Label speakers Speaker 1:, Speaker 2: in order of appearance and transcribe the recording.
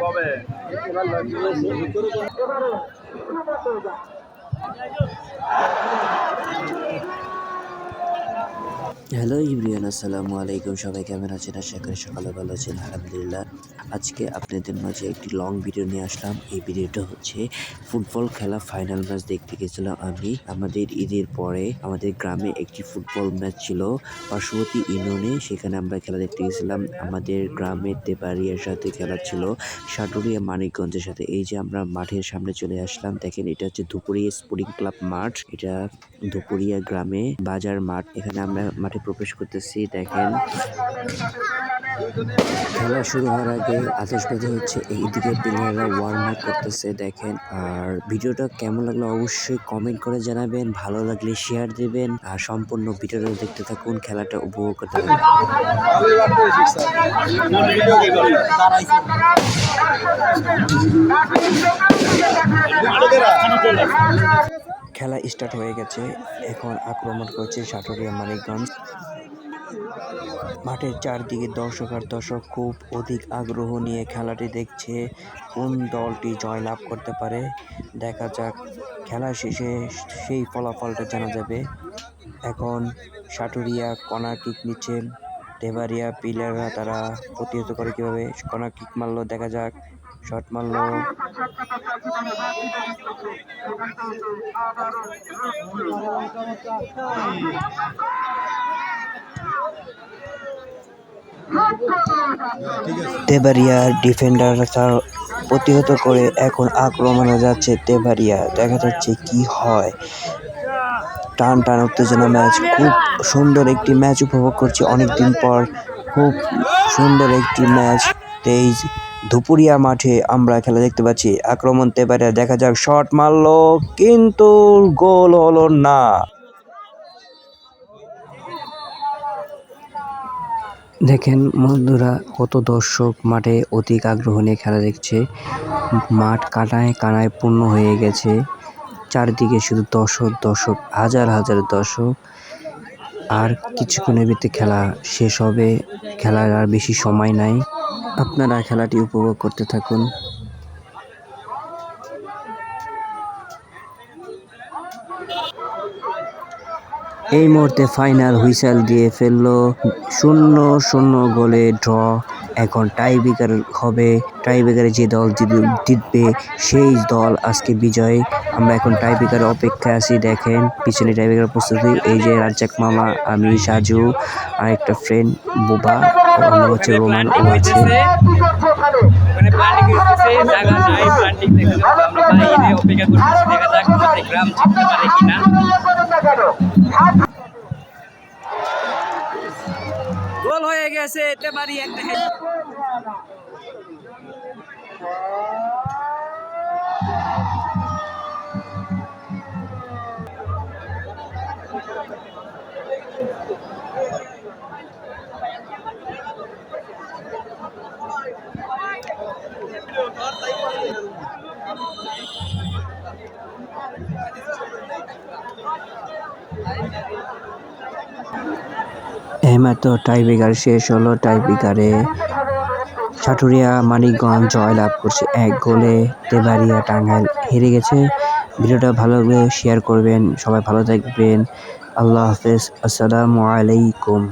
Speaker 1: কবে?
Speaker 2: হ্যালো ইব্রিয়ান, আসসালামু আলাইকুম। সবাই কেমন আছেন? আশা করি সকালে ভালো আছেন, আলহামদুলিল্লাহ। আজকে আপনাদের মাঝে একটি লং ভিডিও নিয়ে আসলাম। এই ভিডিওটা হচ্ছে ফুটবল খেলা ফাইনাল ম্যাচ দেখতে গেছিলাম আমি। আমাদের ঈদের পরে আমাদের গ্রামে একটি ফুটবল ম্যাচ ছিল পার্শ্ববর্তী ইউনিয়নে। সেখানে আমরা খেলা দেখতে গেছিলাম। আমাদের গ্রামের তেপারিয়ার সাথে খেলা ছিল সাটুরিয়া মানিকগঞ্জের সাথে। এই যে আমরা মাঠের সামনে চলে আসলাম, দেখেন এটা হচ্ছে দুপুরিয়া স্পোর্টিং ক্লাব মাঠ। এটা দুপুরিয়া গ্রামে বাজার মাঠ। এখানে আমরা মাঠে প্রবেশ করতেছি, দেখেন। খেলা শুরু হওয়ার আগে আতশবাজি হচ্ছে এইদিকে প্লেয়াররা ওয়ার্ম আপ করতেছে, দেখেন। আর ভিডিওটা কেমন লাগল অবশ্যই কমেন্ট করে জানাবেন, ভালো লাগলে শেয়ার দিবেন, আর সম্পূর্ণ ভিডিওটা দেখতে থাকুন, খেলাটা উপভোগ করতে থাকুন। খেলা স্টার্ট হয়ে গেছে। এখন আক্রমণ করছে সাটুরিয়া মানিকগঞ্জ। মাঠের চারদিকে দর্শক আর দর্শক খুব অধিক আগ্রহ নিয়ে খেলাটি দেখছে। কোন দলটি জয়লাভ করতে পারে, দেখা যাক। খেলা শেষে সেই ফলাফলটা জানা যাবে। এখন সাটুরিয়া কর্নার কিক নিচ্ছে দেবারিয়া প্লেয়াররা তারা প্রতিহত করে কীভাবে? কর্নার কিক মারলো, দেখা যাক। শট মারলো। তেবারিয়া ডিফেন্ডার তার প্রতিহত করে এখন আক্রমণে যাচ্ছে তেবারিয়া দেখা যাচ্ছে কি হয়। টান টান উত্তেজনা ম্যাচ, খুব সুন্দর একটি ম্যাচ উপভোগ করছি অনেকদিন পর। খুব সুন্দর একটি ম্যাচ। তেইশ দুপুরিয়া মাঠে আমরা খেলা দেখতে পাচ্ছি। আক্রমণ তেবারিয়া দেখা যাক, শট মারলো, কিন্তু গোল হলো না। দেখেন বন্ধুরা, কত দর্শক মাঠে অধিক আগ্রহ নিয়ে খেলা দেখছে। মাঠ কানায় কানায় পূর্ণ হয়ে গেছে। চারিদিকে শুধু দর্শক দর্শক, হাজার হাজার দর্শক। আর কিছুক্ষণের ভিতরে খেলা শেষ হবে। খেলার আর বেশি সময় নাই। আপনারা খেলাটি উপভোগ করতে থাকুন। এই মুহূর্তে ফাইনাল হুইসেল দিয়ে ফেলল। শূন্য শূন্য গোলে ড্র। এখন টাই ব্রেকার হবে। টাই ব্রেকারে যে দল জিত- জিতবে সেই দল আজকে বিজয়। আমরা এখন টাই ব্রেকারের অপেক্ষায় আছি দেখেন। পিছনে টাই ব্রেকার প্রস্তুতি এই যে রাজ্জাক মামা আমি সাজু আর একটা ফ্রেন্ড বোবা অন্য হচ্ছে রোমান ও আছে।
Speaker 1: মানে আমরা অপেক্ষা করতেছি দেখা যাক গ্রাম জিততে পারে কিনা। গোল হয়ে গেছে এতে বাড়ি একটা
Speaker 2: এইমাত্র টাই ব্রেকার শেষ হলো। টাই ব্রেকারে সাটুরিয়া মানিকগঞ্জ জয়লাভ করছে এক গোলে। দেবারিয়া টাঙ্গাইল হেরে গেছে। ভিডিওটা ভালো শেয়ার করবেন। সবাই ভালো থাকবেন। আল্লাহ হাফেজ। আসসালামু আলাইকুম।